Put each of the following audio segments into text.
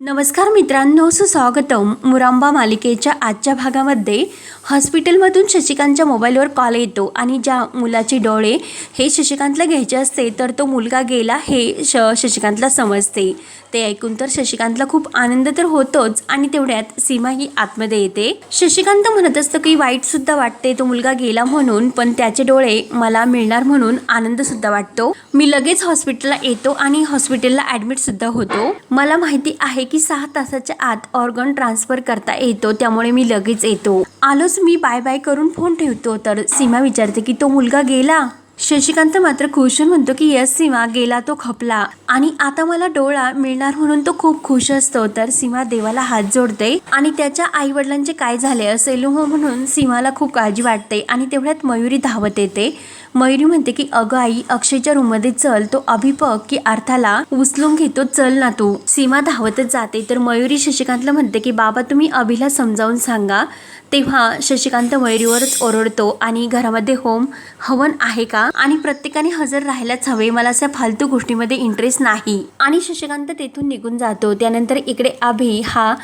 नमस्कार मित्रांनो सुस्वागतम. मुरांबा मालिकेच्या आजच्या भागामध्ये हॉस्पिटलमधून शशिकांतच्या मोबाईलवर कॉल येतो आणि ज्या मुलाचे डोळे हे शशिकांतला घ्यायचे असते तर तो मुलगा गेला हे श शशिकांतला समजते. ते ऐकून तर शशिकांतला खूप आनंद तर होतोच आणि तेवढ्यात सीमा ही आतमध्ये येते. शशिकांत म्हणत असतं की वाईटसुद्धा वाटते तो मुलगा गेला म्हणून पण त्याचे डोळे मला मिळणार म्हणून आनंदसुद्धा वाटतो. मी लगेच हॉस्पिटलला येतो आणि हॉस्पिटलला ॲडमिटसुद्धा होतो. मला माहिती आहे की सहा तासाच्या आत ऑर्गन ट्रान्सफर करता येतो त्यामुळे मी लगेच येतो. आलोच मी बाय बाय करून फोन ठेवतो. तर सीमा विचारते की तो मुलगा गेला? शशिकांत मात्र खुश म्हणतो की यस सीमा गेला तो खपला. आणि आता मला डोळा मिळणार म्हणून तो खूप खुश असतो. तर सीमा देवाला हात जोडते आणि त्याच्या आई वडिलांचे काय झाले असेल हो म्हणून सीमाला खूप काळजी वाटते आणि तेवढ्यात मयुरी धावत येते. मयुरी म्हणते की अगं आई अक्षयच्या रूममध्ये चल. तो अभिपक की अर्थाला उचलून घेतो. चल ना तू. सीमा धावतच जाते. तर मयुरी शशिकांतला म्हणते की बाबा तुम्ही अभिला समजावून सांगा. तेव्हा शशिकांत मयुरीवरच ओरडतो आणि घरामध्ये होम हवन आहे का? आणि प्रत्येकाने हजर राहायलाच हवे. मला अशा फालतू गोष्टीमध्ये इंटरेस्ट नाही. आणि शशिकांत तेथून निघून जातो. त्यानंतर इकडे अभि हा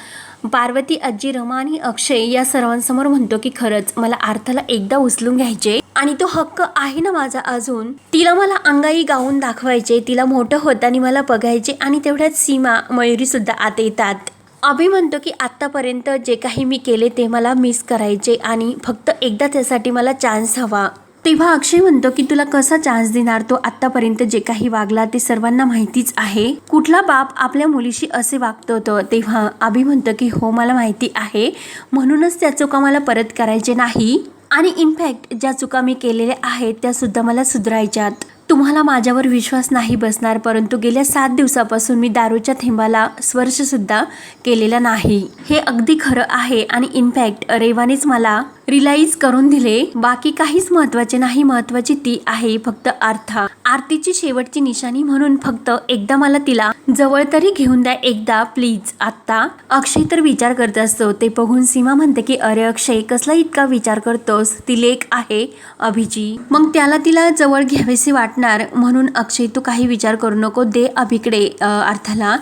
पार्वती आजी रमा आणि अक्षय या सर्वांसमोर म्हणतो की खरंच मला आर्थाला एकदा उचलून घ्यायचे आणि तो हक्क आहे ना माझा अजून. तिला मला अंगाई गाऊन दाखवायचे तिला मोठं होताना मला बघायचे आणि तेवढ्यात सीमा मयुरी सुद्धा आत येतात. अभि म्हणतो की आत्तापर्यंत जे काही मी केले ते मला मिस करायचे आणि फक्त एकदा त्यासाठी मला चान्स हवा. तेव्हा अक्षय म्हणतो की तुला कसा चान्स देणार? तो आत्तापर्यंत जे काही वागला ते सर्वांना माहितीच आहे. कुठला बाप आपल्या मुलीशी असे वागतो तो? तेव्हा अभि म्हणतो की हो मला माहिती आहे. म्हणूनच त्या चुका मला परत करायचे नाही. आणि इनफॅक्ट ज्या चुका मी केलेल्या आहेत त्या सुद्धा मला सुधारायच्यात. तुम्हाला माझ्यावर विश्वास नाही बसणार परंतु गेल्या सात दिवसापासून मी दारूच्या थेंबाला स्पर्शसुद्धा केलेला नाही. हे अगदी खरं आहे. आणि इनफॅक्ट रेवानेच मला रिलाईज करून दिले. बाकी काहीच महत्त्वाचे नाही. महत्वाची ती आहे फक्त आर्था. आरतीची शेवटची निशाणी म्हणून फक्त एकदा मला तिला जवळ तरी घेऊन द्या एकदा प्लीज आत्ता. अक्षय तर विचार करत असतो. ते बघून सीमा म्हणते की अरे अक्षय कसला इतका विचार करतोस? ती लेख आहे अभिजी. मग त्याला तिला जवळ घ्यावेसे वाटणार. म्हणून अक्षय तू काही विचार करू नको. दे अभिकडे अर्थाला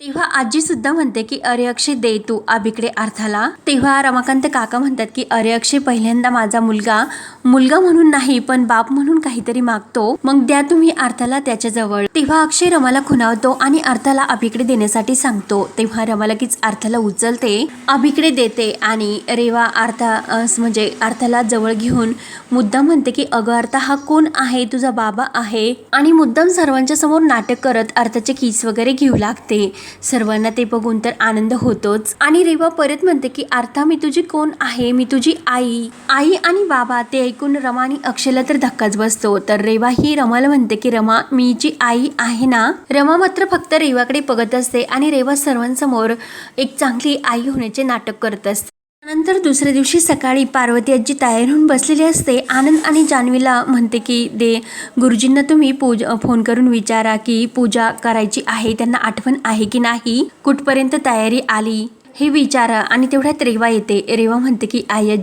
तेव्हा आजी सुद्धा म्हणते की अरे अक्षय दे तू अभिकडे अर्थाला. तेव्हा रमाकांत काका म्हणतात की अरे अक्षय पहिल्यांदा माझा मुलगा मुलगा म्हणून नाही पण बाप म्हणून काहीतरी मागतो. मग द्या तुम्ही अर्थाला त्याच्याजवळ. तेव्हा अक्षय रमाला खुणावतो आणि अर्थाला अभिकडे देण्यासाठी सांगतो. तेव्हा रमाला कीच अर्थाला उचलते अभिकडे देते. आणि रेवा अर्था म्हणजे अर्थाला जवळ घेऊन मुद्दाम म्हणते की अगं अर्था हा कोण आहे? तुझा बाबा आहे. आणि मुद्दाम सर्वांच्या समोर नाटक करत अर्थाचे किस वगैरे घेऊ लागते. सर्वांना ते बघून तर आनंद होतोच. आणि रेवा परत म्हणते की अर्था मी तुझी कोण आहे? मी तुझी आई. आई आणि बाबा ते ऐकून रमा आणि अक्षयला तर धक्काच बसतो. तर रेवा ही रमाला म्हणते की रमा मी जी आई आहे ना रमा मात्र फक्त रेवाकडे बघत असते आणि रेवा सर्वांसमोर एक चांगली आई होण्याचे नाटक करत असते. नंतर दुसऱ्या दिवशी सकाळी पार्वती आजी तयार होऊन बसलेली असते. आनंद आणि जान्हवीला म्हणते की दे गुरुजींना तुम्ही पूज फोन करून विचारा की पूजा करायची आहे त्यांना आठवण आहे की नाही? कुठपर्यंत तयारी आली? हे विचारा आणि तेवढ्यात रेवा येते. रेवा म्हणते की आई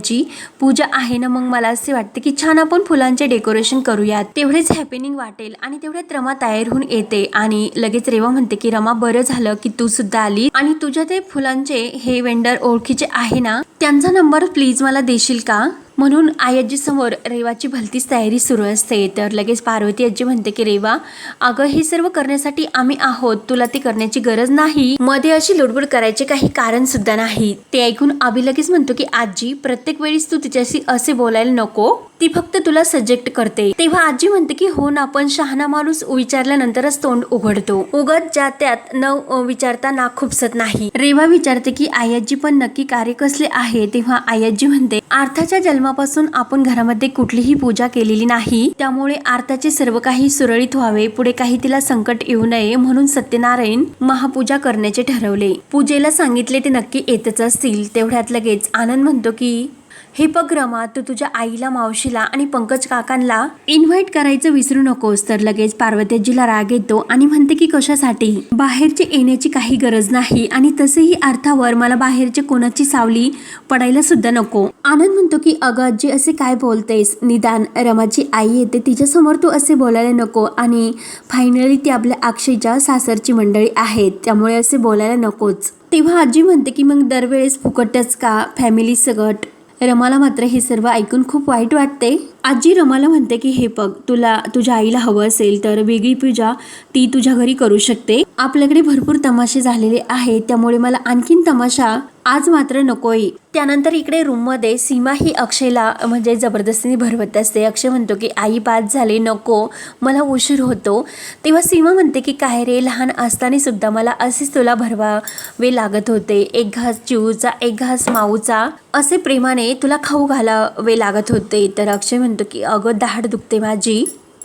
पूजा आहे ना मग मला असे वाटते की छान आपण फुलांचे डेकोरेशन करूयात. तेवढेच हॅपनिंग वाटेल आणि तेवढ्यात रमा तयार होऊन येते आणि लगेच रेवा म्हणते की रमा बरं झालं की तू सुद्धा आली आणि तुझ्या ते फुलांचे हे वेंडर ओळखीचे आहे ना? त्यांचा नंबर प्लीज मला देशील का? म्हणून आई समोर रेवाची भलतीच तयारी सुरू असते. तर लगेच पार्वती आजी म्हणते की रेवा अगं हे सर्व करण्यासाठी आम्ही आहोत. तुला ते करण्याची गरज नाही. मध्ये अशी लुडबुड करायचे काही कारण सुद्धा नाही. ते ऐकून अभि लगेच म्हणतो की आजी प्रत्येक वेळीच तू तिच्याशी असे बोलायला नको. ती फक्त तुला सजेक्ट करते. तेव्हा आजी म्हणते की हो ना पण शहाणा माणूस विचारल्यानंतरच तोंड उघडतो. उगत ज्या त्यात न विचारता ना खुपसत नाही. रेवा विचारते की आयाजी पण नक्की कार्य कसले आहे? तेव्हा आयाजी म्हणते अर्थाच्या जन्मापासून आपण घरामध्ये कुठलीही पूजा केलेली नाही. त्यामुळे अर्थाचे सर्व काही सुरळीत व्हावे. पुढे काही तिला संकट येऊ नये म्हणून सत्यनारायण महापूजा करण्याचे ठरवले. पूजेला सांगितले ते नक्की येतच असतील. तेवढ्यात लगेच आनंद म्हणतो की हे बघ रमा तू तुझ्या आईला मावशीला आणि पंकज काकांना इन्व्हाइट करायचं विसरू नकोस. तर लगेच पार्वतीजीला राग येतो आणि म्हणते की कशासाठी? बाहेरचे येण्याची काही गरज नाही आणि तसेही अर्थावर मला बाहेरचे कोणाची सावली पडायला सुद्धा नको. आनंद म्हणतो की अगं आजी असे काय बोलतेस? निदान रमाची आई येते तिच्यासमोर तू असे बोलायला नको. आणि फायनली ती आपल्या अक्षयच्या सासरची मंडळी आहेत त्यामुळे असे बोलायला नकोच. तेव्हा आजी म्हणते की मग दरवेळेस फुकटच का? फॅमिली सगट रमाला मात्र हे सर्व ऐकून खूप वाईट वाटते. आजी रमाला म्हणते की हे बघ तुला तुझ्या आईला हवं असेल तर वेगळी पूजा ती तुझ्या घरी करू शकते. आपल्याकडे भरपूर तमाशे झालेले आहेत. त्यामुळे मला आणखीन तमाशा आज मात्र नकोय त्यानंतर इकडे रूममध्ये सीमा ही अक्षयला म्हणजे जबरदस्तीने भरवत असते. अक्षय म्हणतो की आई बाद झाले नको. मला उशीर होतो. तेव्हा सीमा म्हणते की काय रे लहान असतानासुद्धा मला असेच तुला भरवावे लागत होते. एक घास चिऊचा एक घास माऊचा. असे प्रेमाने तुला खाऊ घालावे लागत होते. तर अक्षय म्हणतो की अगं दाढ दुखते माझी.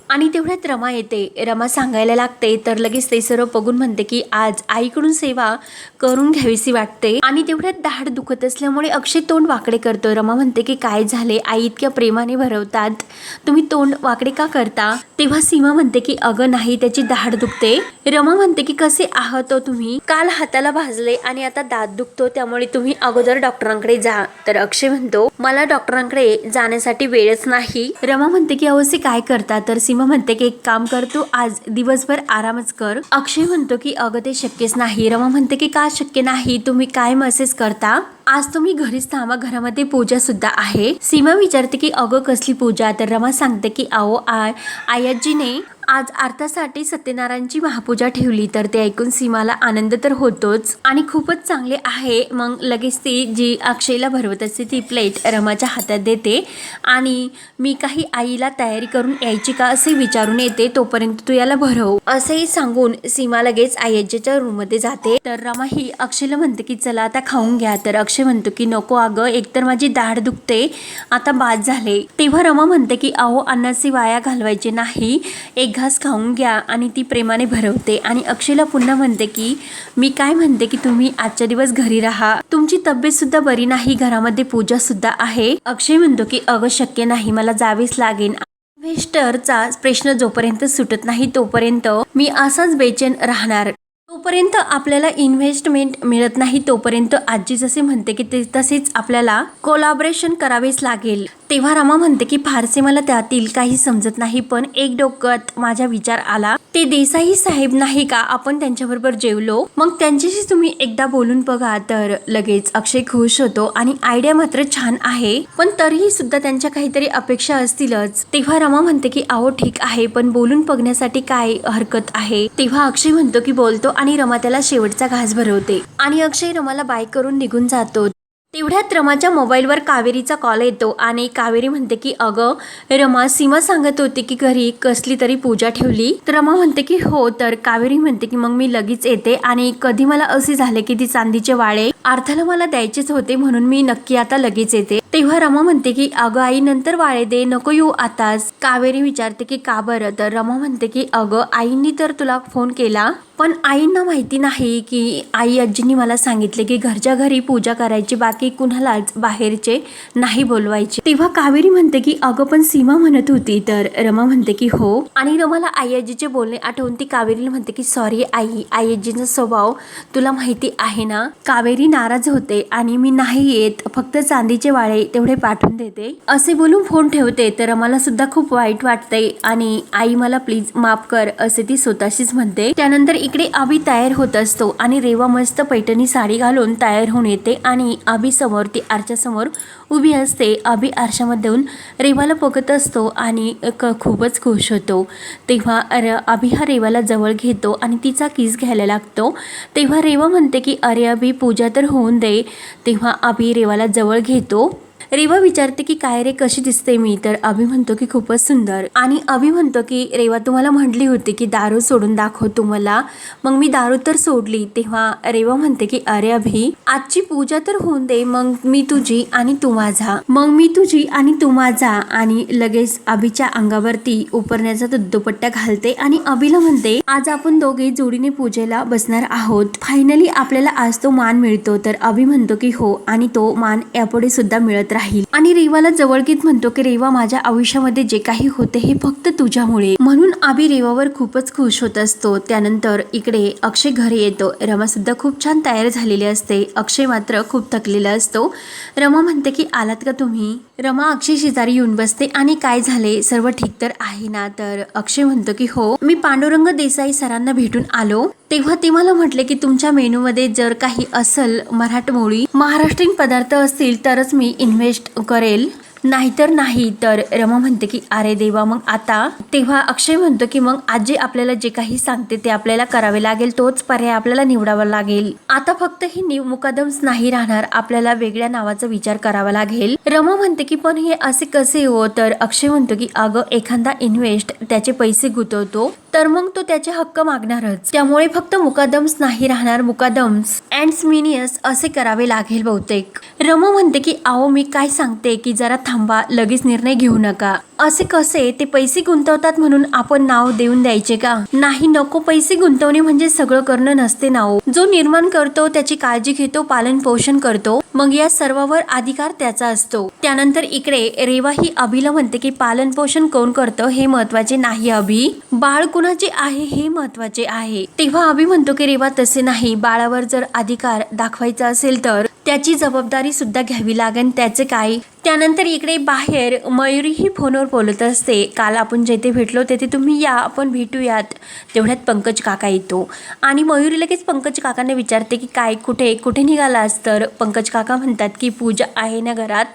आणि तेवढ्यात रमा येते. रमा सांगायला लागते तर लगेच ते सर्व बघून म्हणते की आज आईकडून सेवा करून घ्यावीशी वाटते. आणि तेवढ्यात दाढ दुखत असल्यामुळे अक्षय तोंड वाकडे करतो रमा म्हणते की काय झाले? आई इतक्या प्रेमाने भरवतात. तुम्ही तोंड वाकडे का करता? तेव्हा सीमा म्हणते की अगं नाही त्याची दाढ दुखते. रमा म्हणते की कसे आहात हो तुम्ही? काल हाताला भाजले आणि आता दात दुखतो त्यामुळे तुम्ही अगोदर डॉक्टरांकडे जा. तर अक्षय म्हणतो मला डॉक्टरांकडे जाण्यासाठी वेळच नाही. रमा म्हणते की अवश्य काय करता? तर सीमा म्हणते की एक काम कर तू आज दिवसभर आरामच कर. अक्षय म्हणतो की अगं ते शक्यच नाही. रमा म्हणते की का शक्य नाही? तुम्ही काय मेसेज करता? आज तुम्ही घरीच थांबा घरामध्ये पूजा सुद्धा आहे. सीमा विचारते की अगं कसली पूजा? तर रमा सांगते की अहो आय आयाजीने आज आरतासाठी सत्यनारायणची महापूजा ठेवली तर ते ऐकून सीमाला आनंद तर होतोच. आणि खूपच चांगले आहे. मग लगेच ती जी अक्षयला भरवत असते ती प्लेट रमाच्या हातात देते. आणि मी काही आईला तयारी करून यायची का असे विचारून येते तोपर्यंत तू याला भरव. असेही सांगून सीमा लगेच आयज्याच्या रूममध्ये जाते. तर रमा ही अक्षयला म्हणते की चला आता खाऊन घ्या. तर अक्षय म्हणतो की नको अगं एकतर माझी दाढ दुखते. आता बाद झाले. तेव्हा रमा म्हणते की अहो अन्नाचे वाया घालवायचे नाही. एक घास खाऊन घ्या आणि ती प्रेमाने भरवते. आणि अक्षयला पुन्हा म्हणते की मी काय म्हणते की तुम्ही आजच्या दिवस घरी राहा. तुमची तब्येत सुद्धा बरी नाही घरामध्ये पूजा सुद्धा आहे. अक्षय म्हणतो की अगं शक्य नाही. मला जावेच लागेल. इन्व्हेस्टरचा प्रश्न जोपर्यंत सुटत नाही तोपर्यंत मी असाच बेचैन राहणार. तोपर्यंत आपल्याला इन्व्हेस्टमेंट मिळत नाही तोपर्यंत आजी जसे म्हणते की ते तसेच आपल्याला कोलॅबरेशन करावेच लागेल. तेव्हा रमा म्हणते की फारसे मला त्यातील काही समजत नाही पण एक डोक्यात माझा विचार आला ते देसाई साहेब नाही का? आपण त्यांच्याबरोबर जेवलो. मग त्यांच्याशी तुम्ही एकदा बोलून बघा. तर लगेच अक्षय खुश होतो आणि आयडिया मात्र छान आहे. पण तरीही सुद्धा त्यांच्या काहीतरी अपेक्षा असतीलच. तेव्हा रमा म्हणते की अहो ठीक आहे पण बोलून बघण्यासाठी काय हरकत आहे? तेव्हा अक्षय म्हणतो की बोलतो. आणि रमा त्याला शेवटचा घास भरवते. आणि अक्षय रमाला बाय करून निघून जातो. तेवढ्यात रमाच्या मोबाईलवर कावेरीचा कॉल येतो आणि कावेरी म्हणते की अगं रमा सीमा सांगत होती की घरी कसली तरी पूजा ठेवली. तर रमा म्हणते की हो. तर कावेरी म्हणते की मग मी लगेच येते आणि कधी मला असे झाले की ती चांदीचे वाळे? अर्थाला मला द्यायचेच होते म्हणून मी नक्की आता लगेच येते. तेव्हा रमा म्हणते की अगं आई नंतर वाळे दे नको येऊ आताच. कावेरी विचारते की का बरं? तर रमा म्हणते की अगं आईंनी तर तुला फोन केला पण आईंना माहिती नाही की आई आजींनी मला सांगितले की घरच्या घरी पूजा करायची बाकी कुणालाच बाहेरचे नाही बोलवायचे. तेव्हा कावेरी म्हणते की अगं पण सीमा म्हणत होती. तर रमा म्हणते की हो. आणि रमाला आई आजीचे बोलणे आठवून ती कावेरीला म्हणते की सॉरी आई आई आजीचा स्वभाव तुला माहिती आहे ना? कावेरी नाराज होते आणि मी नाही येत फक्त चांदीचे वाळे तेवढे पाठवून देते. असे बोलून फोन ठेवते तर रमाला सुद्धा खूप वाईट वाटते आणि आई मला प्लीज माफ कर असे ती स्वतःशीच म्हणते. त्यानंतर इकडे आबी तयार होत असतो आणि रेवा मस्त पैठणी साडी घालून तयार होऊन येते आणि आबी समोर ती आरच्या समोर उभी असते. आबी आरशामध्ये येऊन रेवाला बघत असतो आणि क खूपच खुश होतो. तेव्हा आबी हा रेवाला जवळ घेतो आणि तिचा किस घ्यायला लागतो. तेव्हा रेवा म्हणते की अरे अभि पूजा तर होऊन दे. तेव्हा अभि रेवाला जवळ घेतो. रेवा विचारते की काय रे कशी दिसते मी? तर अभि म्हणतो की खूपच सुंदर. आणि अभि म्हणतो की रेवा तुम्हाला म्हटली होती की दारू सोडून दाखव तुम्हाला. मग मी दारू तर सोडली तेव्हा रेवा म्हणते की अरे अभि आजची पूजा तर होऊन दे मग मी तुझी आणि तू माझा. मग मी तुझी आणि तू माझा आणि लगेच अभिच्या अंगावरती उपरण्याचा तो दुपट्टा घालते आणि अभिला म्हणते आज आपण दोघे जोडीने पूजेला बसणार आहोत. फायनली आपल्याला आज तो मान मिळतो. तर अभि म्हणतो की हो. आणि तो मान यापुढे सुद्धा मिळत राहील. आणि रेवाला जवळ घेत म्हणतो की रेवा माझ्या आयुष्यामध्ये जे काही होते हे फक्त तुझ्यामुळे. म्हणून आबी रेवावर खूपच खुश होत असतो. त्यानंतर इकडे अक्षय घरी येतो. रमा सुद्धा खूप छान तयार झालेली असते. अक्षय मात्र खूप थकलेला असतो. रमा म्हणते की आलात का तुम्ही? रमा अक्षय शेजारी येऊन बसते. आणि काय झाले? सर्व ठीक तर आहे ना? तर अक्षय म्हणतो की हो मी पांडुरंग देसाई सरांना भेटून आलो. तेव्हा ते मला म्हटले की तुमच्या मेनूमध्ये जर काही असल मराठमोळी महाराष्ट्रीयन पदार्थ असतील तरच मी इन्व्हेस्ट करेल. नाहीतर नाही. तर रमा म्हणते की अरे देवा मग आता? तेव्हा अक्षय म्हणतो की मग आजी आपल्याला जे काही सांगते ते आपल्याला करावे लागेल तोच पर्याय आपल्याला निवडावा लागेल. आता फक्त ही निव मुकादम्स नाही राहणार आपल्याला वेगळ्या नावाचा विचार करावा लागेल. रमा म्हणते की पण हे असे कसे हो? तर अक्षय म्हणतो की अगं एखादा इन्व्हेस्ट त्याचे पैसे गुंतवतो तर मग तो त्याचे हक्क मागणारच. त्यामुळे फक्त मुकादम्स नाही राहणार मुकादम्स अँड मिनियस असे करावे लागेल बहुतेक. रमा म्हणते की अहो मी काय सांगते की जरा थांब लगेच निर्णय घेऊ नका. असे कसे ते पैसे गुंतवतात म्हणून आपण नाव देऊन द्यायचे का? नाही नको. पैसे गुंतवणे म्हणजे सगळं करणं नसते नाव. जो निर्माण करतो त्याची काळजी घेतो पालन पोषण करतो. मग या सर्वावर अधिकार त्याचा असतो. त्यानंतर इकडे रेवा ही अभिला म्हणते की पालन पोषण कोण करतं हे महत्त्वाचे नाही अभि. बाळ कुणाचे आहे हे महत्त्वाचे आहे. तेव्हा अभि म्हणतो की रेवा तसे नाही. बाळावर जर अधिकार दाखवायचा असेल तर? त्याची जबाबदारी सुद्धा घ्यावी लागेल त्याचे काय त्यानंतर इकडे बाहेर मयुरी ही फोनवर बोलत असते. काल आपण जेथे भेटलो तेथे तुम्ही या आपण भेटूयात. तेवढ्यात पंकज काका येतो. आणि मयुरी लगेच पंकज काकांना विचारते की काय कुठे कुठे निघालास तर? पंकज काका म्हणतात की पूजा आहे ना घरात.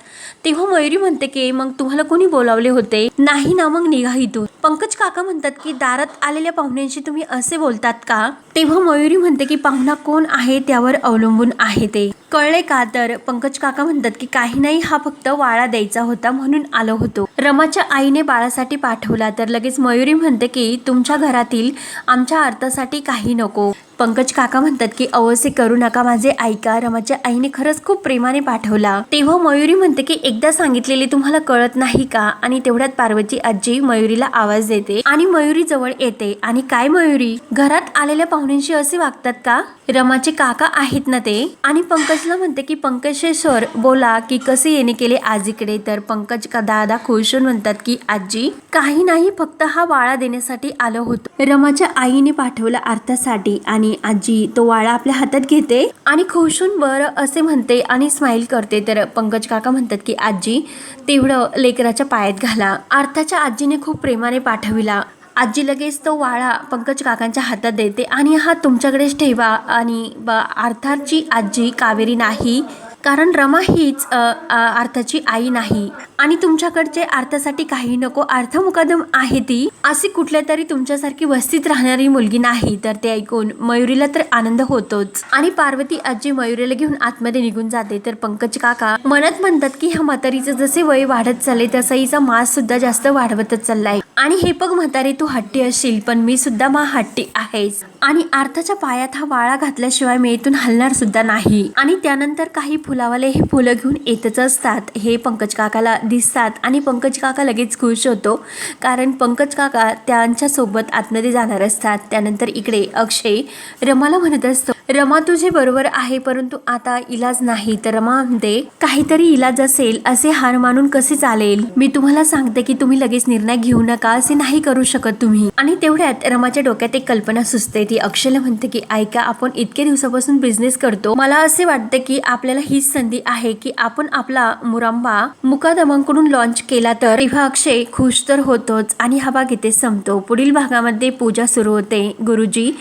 तेव्हा मयुरी म्हणते की मग तुम्हाला कोणी बोलावले होते? नाही ना मग निघा इथून. पंकज काका म्हणतात की दारात आलेल्या पाहुण्यांशी तुम्ही असे बोलतात का? तेव्हा मयुरी म्हणते की पाहुणा कोण आहे? त्यावर अवलंबून आहे ते. कळले का तर? पंकज काका म्हणतात की काही नाही हा फक्त वाळा द्यायचा होता म्हणून आलो होतो. रमाच्या आईने बाळासाठी पाठवला. तर लगेच मयुरी म्हणते की तुमच्या घरातील आमच्या अर्थासाठी काही नको. पंकज काका म्हणतात की अवसे करू नका माझे ऐका रमाच्या आईने खरंच खूप प्रेमाने पाठवला. तेव्हा मयुरी म्हणते की एकदा सांगितलेले तुम्हाला कळत नाही का? आणि तेवढ्यात पार्वती आजी मयुरीला आवाज देते. आणि मयुरी जवळ येते. आणि काय मयुरी? घरात आलेल्या पाहुण्यांशी असे वागतात का? रमाचे काका आहेत ना ते? आणि पंकजला म्हणते की पंकजेश्वर बोला की कसे येणे केले आजीकडे तर पंकज का दादा खुशून म्हणतात की आजी काही नाही फक्त हा वाळा देण्यासाठी आलो होतो. रमाच्या आईने पाठवला अर्थासाठी आणि आजी तो वाळा आपल्या हातात घेते आणि खुशून वर असे म्हणते आणि स्माईल करते. तर पंकज काका म्हणतात की आजी तेवढं लेकराच्या पायात घाला. अर्थाच्या आजीने खूप प्रेमाने पाठविला. आजी लगेच तो वाळा पंकज काकांच्या हातात देते आणि हा तुमच्याकडेच ठेवा आणि ब अर्थाची आजी कावेरी नाही. कारण रमा हीच अर्थाची आई नाही. आणि तुमच्याकडचे अर्थासाठी काही नको अर्थ मुकादम आहे ती. अशी कुठल्या तरी तुमच्यासारखी वस्तीत राहणारी मुलगी नाही. तर ते ऐकून मयुरीला तर आनंद होतोच. आणि पार्वती आजी मयुरीला घेऊन आतमध्ये निघून जाते. तर पंकज काका मनात म्हणतात की ह्या म्हातारीचं जसे वय वाढत चालले तसं हिचा मास सुद्धा जास्त वाढवतच चाललाय. आणि हे बघ म्हातारे तू हट्टी असशील पण मी सुद्धा मा हट्टी आहेच. आणि आर्थाच्या पायात हा वाळा घातल्याशिवाय मी इथून हलणार सुद्धा नाही. आणि त्यानंतर काही फुलावाले हे फुलं घेऊन येतच असतात. हे पंकज काकाला दिसतात आणि पंकज काका लगेच खुश होतो. कारण पंकज काका त्यांच्यासोबत आतमध्ये जाणार असतात. त्यानंतर इकडे अक्षय रमाला म्हणत असतो रमा तुझे बरोबर आहे परंतु आता इलाज नाही. तर रमा म्हणते काहीतरी इलाज असेल. असे हार मानून कसे चालेल? मी तुम्हाला सांगते की तुम्ही लगेच निर्णय घेऊ नका. असे नाही करू शकत तुम्ही. आणि तेवढ्यात रमाच्या डोक्यात एक कल्पना सुचते. ती अक्षयला म्हणते की ऐका आपण इतके दिवसापासून बिझनेस करतो. मला असे वाटते की आपल्याला हीच संधी आहे की आपण आपला मुरांबा मुकादमांकडून लॉन्च केला तर तेव्हा अक्षय खुश तर होतोच आणि हा भाग इथे संपतो. पुढील भागामध्ये पूजा सुरू होते. गुरुजी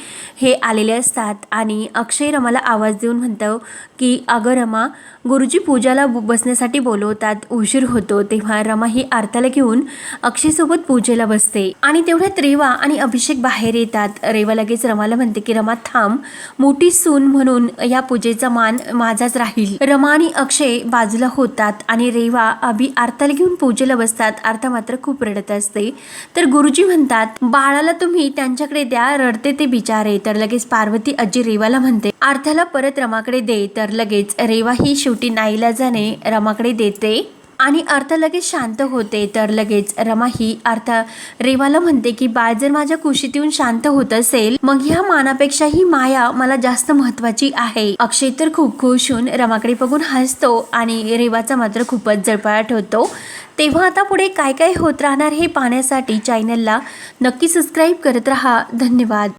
हे आलेले असतात आणि अक्षय रमाला आवाज देऊन म्हणतो की अगं रमा गुरुजी पूजाला ब- बसण्यासाठी बोलवतात. उशीर होतो. तेव्हा रमा ही आरताला घेऊन अक्षयसोबत पूजा पूजेला बसते. आणि तेवढ्यात रेवा आणि अभिषेक बाहेर येतात. रेवा लगेच रमाला म्हणते की रमा थांब. मोठी सून म्हणून या पूजेचा मान माझाच राहील. रमा आणि अक्षय बाजूला होतात आणि रेवा अभि आरताला घेऊन पूजेला बसतात. आरता मात्र खूप रडत असते. तर गुरुजी म्हणतात बाळाला तुम्ही त्यांच्याकडे द्या. रडते ते बिचारे. तर लगेच पार्वती आजी रेवाला म्हणते आर्थाला परत रमाकडे दे. तर लगेच रेवा ही शेवटी नाईला जाणे रमाकडे देते. आणि अर्थ लगेच शांत होते. तर लगेच रमा ही अर्थ रेवाला म्हणते की बाळ जर माझ्या कुशीत येऊन शांत होत असेल मग ह्या मानापेक्षा ही माया मला जास्त महत्वाची आहे. अक्षय तर खूप खुश होऊन रमाकडे बघून हसतो आणि रेवाचा मात्र खूपच जळपाट होतो. तेव्हा आता पुढे काय काय होत राहणार हे पाहण्यासाठी चॅनलला नक्की सबस्क्राईब करत राहा. धन्यवाद.